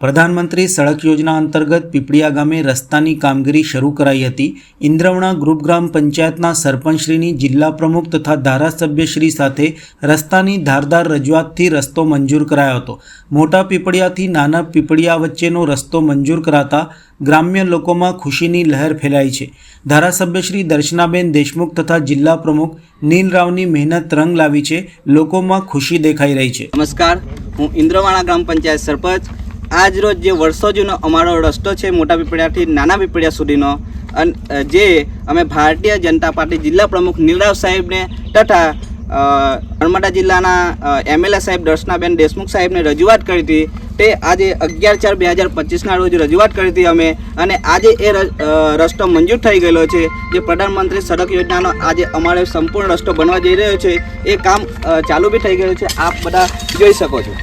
પ્રધાનમંત્રી સડક યોજના અંતર્ગત પીપળિયા ગામે રસ્તાની કામગીરી શરૂ કરાઈ હતી. ઇન્દ્રવણા ગ્રુપ ગ્રામ પંચાયતના સરપંચશ્રીની જિલ્લા પ્રમુખ તથા ધારાસભ્યશ્રી સાથે રસ્તાની ધારદાર રજૂઆતથી રસ્તો મંજૂર કરાયો હતો. મોટા પીપળિયાથી નાના પીપળિયા વચ્ચેનો રસ્તો મંજૂર કરાતા ગ્રામ્ય લોકોમાં ખુશીની લહેર ફેલાઈ છે. ધારાસભ્યશ્રી દર્શનાબેન દેશમુખ તથા જિલ્લા પ્રમુખ નીલ રાવની મહેનત રંગ લાવી છે. લોકોમાં ખુશી દેખાઈ રહી છે. નમસ્કાર. હું ઇન્દ્રવાણા ગ્રામ પંચાયત સરપંચ આજ રોજ જે વર્ષો જૂનો અમારો રસ્તો છે, મોટા પીપળિયાથી નાના પીપળિયા સુધીનો, અને જે અમે ભારતીય જનતા પાર્ટી જિલ્લા પ્રમુખ નીલરાવ સાહેબને તથા નર્મદા જિલ્લાના એમએલએ સાહેબ દર્શનાબેન દેશમુખ સાહેબને રજૂઆત કરી હતી. તે આજે અગિયાર ચાર બે હજાર પચીસના રોજ રજૂઆત કરી હતી અમે. અને આજે એ રસ્તો મંજૂર થઈ ગયેલો છે. જે પ્રધાનમંત્રી સડક યોજનાનો આજે અમારે સંપૂર્ણ રસ્તો બનવા જઈ રહ્યો છે. એ કામ ચાલુ બી થઈ ગયું છે. આપ બધા જોઈ શકો છો.